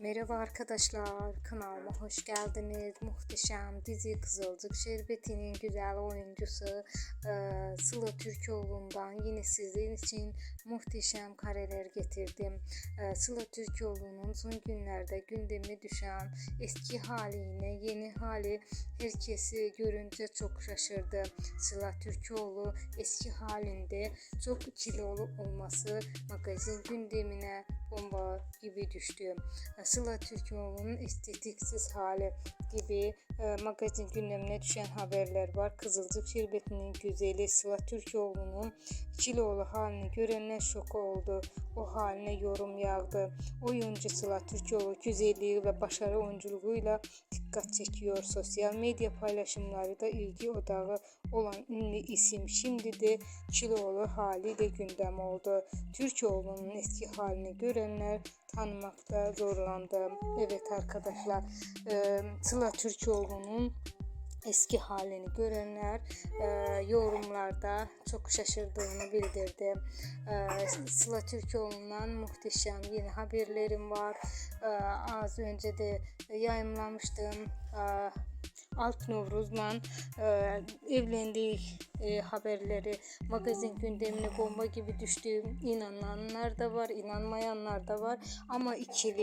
Merhaba arkadaşlar, kanalıma hoş geldiniz. Muhteşem dizi Kızılcık Şerbeti'nin güzel oyuncusu e, Sıla Türkoğlu'ndan yine sizin için muhteşem kareler getirdim. E, Sıla Türkoğlu'nun son günlerde gündeme düşen eski haline, yeni hali herkesi görünce çok şaşırdı. Sıla Türkoğlu eski halinde çok kilolu olması magazin gündemine bomba gibi düştü. Sıla Türkoğlu'nun estetiksiz hali gibi magazin gündemine düşen haberler var. Kızılcık Şerbeti'nin güzeli Sıla Türkoğlu'nun kilolu halini görenler şok oldu. O haline yorum yağdı. Oyuncu Sıla Türkoğlu güzelliği ve başarı oyunculuğuyla dikkat çekiyor. Sosyal medya paylaşımları da ilgi odağı olan ünlü isim şimdi de kilolu haliyle gündem oldu. Türkoğlu'nun eski halini görenler tanımakta zorlandı. Evet arkadaşlar e, Sıla Türkoğlu'nun eski halini görenler e, yorumlarda çok şaşırdığını bildirdi. E, Sıla Türkoğlu'ndan muhteşem yeni haberlerim var. E, az önce de yayınlamıştım. E, Alp Novruz'la e, evlendiği e, haberleri magazin gündemine bomba gibi düştüğü inananlar da var, inanmayanlar da var. Ama ikili